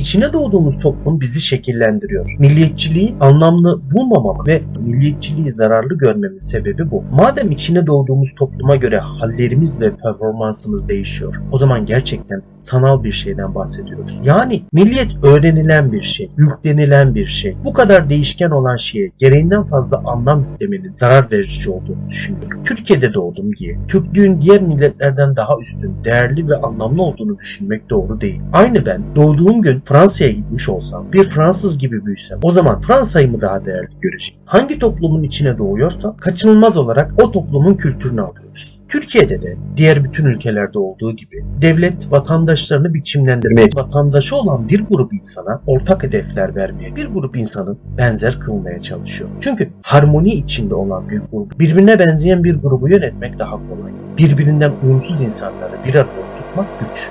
içine doğduğumuz toplum bizi şekillendiriyor. Milliyetçiliği anlamlı bulmamamı ve milliyetçiliği zararlı görmemin sebebi bu. Madem içine doğduğumuz topluma göre hallerimiz ve performansımız değişiyor, o zaman gerçekten sanal bir şeyden bahsediyoruz. Yani milliyet öğrenilen bir şey, yüklenilen bir şey. Bu kadar değişken olan şeye gereğinden fazla anlam yüklemenin zarar verici olduğunu düşünüyorum. Türkiye'de doğdum diye Türklüğün diğer milletlerden daha üstün, değerli ve anlamlı olduğunu düşünmek doğru değil. Aynı ben doğduğum gün Fransa'ya gitmiş olsam, bir Fransız gibi büyüsem o zaman Fransa'yı mı daha değerli göreceğim? Hangi toplumun içine doğuyorsa kaçınılmaz olarak o toplumun kültürünü alıyoruz. Türkiye'de de diğer bütün ülkelerde olduğu gibi devlet vatandaşlarını biçimlendirmeye, vatandaşı olan bir grup insana ortak hedefler vermeye, bir grup insanı benzer kılmaya çalışıyor. Çünkü harmoni içinde olan bir grup, birbirine benzeyen bir grubu yönetmek daha kolay. Birbirinden uyumsuz insanları bir arada tutmak güç.